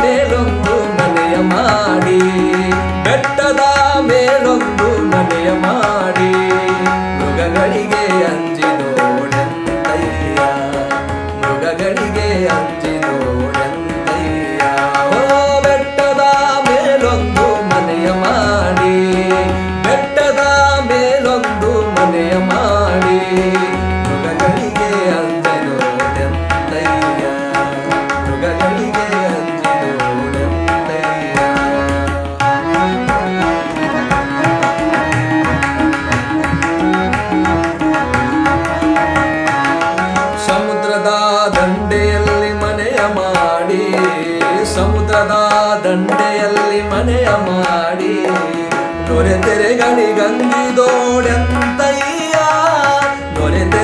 ಮೇಲೊಂದು ಮನೆಯ ಮಾಡಿ ಬೆಟ್ಟದ ಮೇಲೊಂದು ಮನೆಯ ಮಾಡಿ ಮೃಗಗಳಿಗೆ ಅಂಜಿದೋಡಂತಯ್ಯ ಮೃಗಗಳಿಗೆ ಅಂಜ ದಂಡೆಯಲ್ಲಿ ಮನೆಯ ಮಾಡಿ ಸಮುದ್ರದ ದಂಡೆಯಲ್ಲಿ ಮನೆಯ ಮಾಡಿ ತೊರೆ ತೆರೆಗಳಿ ಗಂಗಿದೋಡೆಂದು